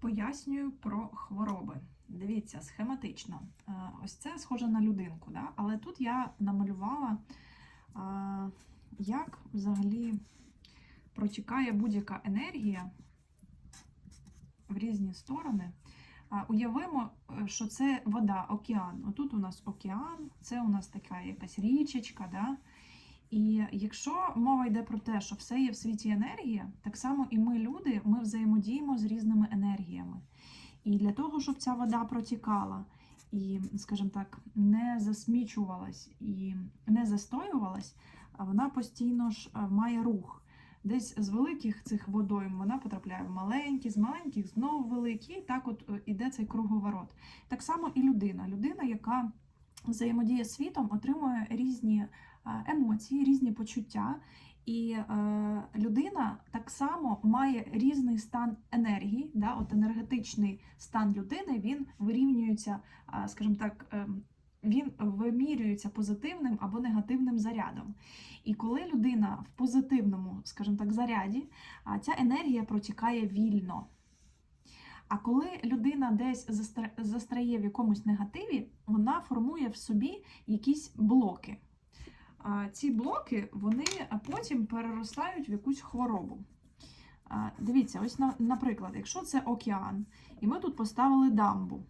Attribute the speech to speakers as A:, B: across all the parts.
A: Пояснюю про хвороби. Дивіться, схематично. Е, Ось це схоже на людинку, да? але тут я намалювала, е, як взагалі протікає будь-яка енергія в різні сторони. Уявимо, е, що це вода, океан. Отут у нас океан, це у нас така якась річечка. Да? І якщо мова йде про те, що все є в світі енергія, так само і ми, люди, ми взаємодіємо з різними енергіями. І для того, щоб ця вода протікала і, скажімо так, не засмічувалась і не застоювалась, а вона постійно ж е, має рух. Десь з великих цих водойм вона потрапляє в маленькі, з маленьких знову великі, і так от е, іде цей круговорот. Так само і людина. Людина, яка взаємодіє з світом, отримує різні емоції, різні почуття. І е, людина так само має різний стан енергії. Да? От енергетичний стан людини він вирівнюється, е, скажімо так, е, він вимірюється позитивним або негативним зарядом. І коли людина в позитивному, скажімо так, заряді, ця енергія протікає вільно. А коли людина десь застра- застряє в якомусь негативі, вона формує в собі якісь блоки. Ці блоки вони потім переростають в якусь хворобу. Дивіться, ось наприклад, якщо це океан, і ми тут поставили дамбу,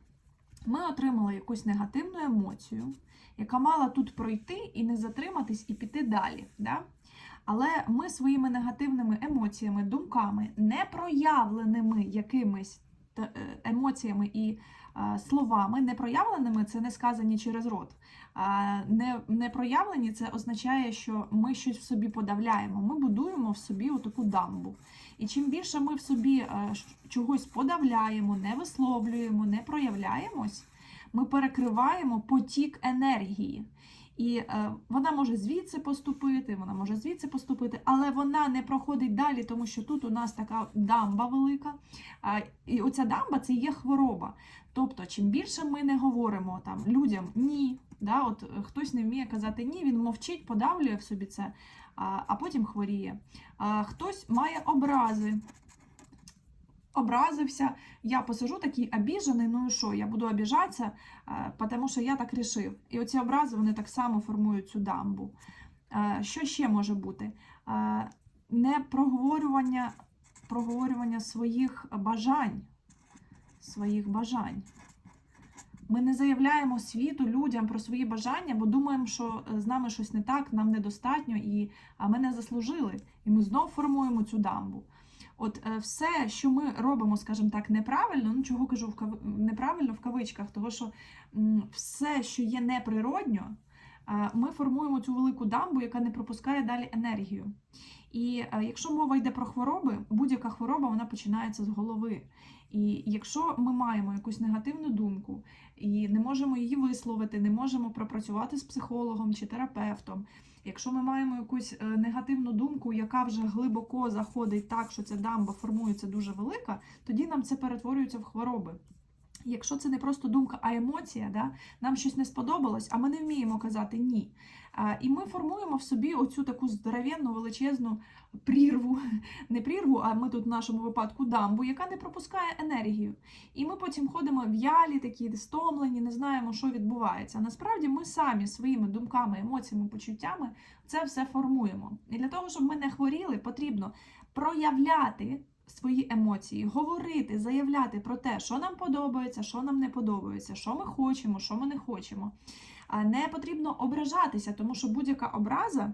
A: ми отримали якусь негативну емоцію, яка мала тут пройти і не затриматись, і піти далі. Да? Але ми своїми негативними емоціями, думками, непроявленими якимись е, емоціями і словами, непроявленими це не сказані через рот. А не, не проявлені це означає, що ми щось в собі подавляємо. Ми будуємо в собі отаку дамбу. І чим більше ми в собі е, чогось подавляємо, не висловлюємо, не проявляємось, ми перекриваємо потік енергії. І е, вона може звідси поступити, вона може звідси поступити, але вона не проходить далі, тому що тут у нас така дамба велика. І оця дамба це є хвороба. Тобто, чим більше ми не говоримо там людям ні, да, от е, хтось не вміє казати ні, він мовчить, подавлює в собі це, а, потім хворіє. Хтось має образи. Образився, я посижу такий обіжений, ну і що, я буду обіжатися, е, тому що я так рішив. І оці образи вони так само формують цю дамбу. Е, Що ще може бути? Е, Не проговорювання, проговорювання своїх бажань. Своїх бажань. Ми не заявляємо світу, людям про свої бажання, бо думаємо, що з нами щось не так, нам недостатньо, і а ми не заслужили. І ми знов формуємо цю дамбу. От е, все, що ми робимо, скажімо так, неправильно, ну чого кажу в кав... неправильно в кавичках, тому що все, що є неприродньо, е, ми формуємо цю велику дамбу, яка не пропускає далі енергію. І е, якщо мова йде про хвороби, будь-яка хвороба вона починається з голови. І якщо ми маємо якусь негативну думку і не можемо її висловити, не можемо пропрацювати з психологом чи терапевтом, якщо ми маємо якусь е, негативну думку, яка вже глибоко заходить так, що ця дамба формується дуже велика, тоді нам це перетворюється в хвороби. Якщо це не просто думка, а емоція, да? нам щось не сподобалось, а ми не вміємо казати ні. А, і ми формуємо в собі оцю таку здоровенну, величезну прірву, не прірву, а ми тут в нашому випадку дамбу, яка не пропускає енергію. І ми потім ходимо в'ялі, такі стомлені, не знаємо, що відбувається. Насправді ми самі своїми думками, емоціями, почуттями це все формуємо. І для того, щоб ми не хворіли, потрібно проявляти свої емоції, говорити, заявляти про те, що нам подобається, що нам не подобається, що ми хочемо, що ми не хочемо. Не потрібно ображатися, тому що будь-яка образа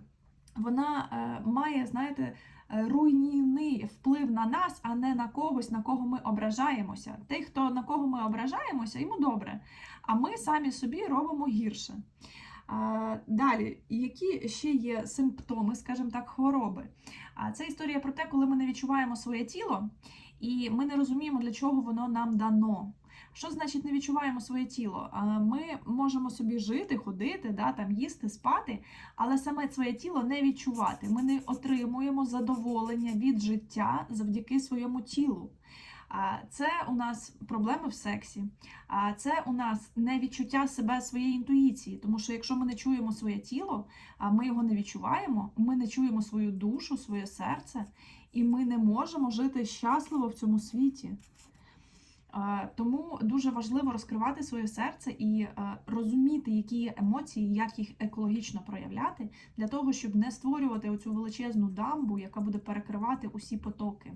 A: вона е, має, знаєте, е, руйнівний вплив на нас, а не на когось, на кого ми ображаємося. Той, хто на кого ми ображаємося, йому добре. А ми самі собі робимо гірше. Далі, які ще є симптоми, скажімо так, хвороби? А це історія про те, коли ми не відчуваємо своє тіло, і ми не розуміємо, для чого воно нам дано. Що значить не відчуваємо своє тіло? Ми можемо собі жити, ходити, да, там, їсти, спати, але саме своє тіло не відчувати. Ми не отримуємо задоволення від життя завдяки своєму тілу. Це у нас проблеми в сексі, а це у нас не відчуття себе своєї інтуїції. Тому що якщо ми не чуємо своє тіло, ми його не відчуваємо, ми не чуємо свою душу, своє серце, і ми не можемо жити щасливо в цьому світі. Тому дуже важливо розкривати своє серце і е, розуміти, які є емоції, як їх екологічно проявляти, для того, щоб не створювати оцю величезну дамбу, яка буде перекривати усі потоки.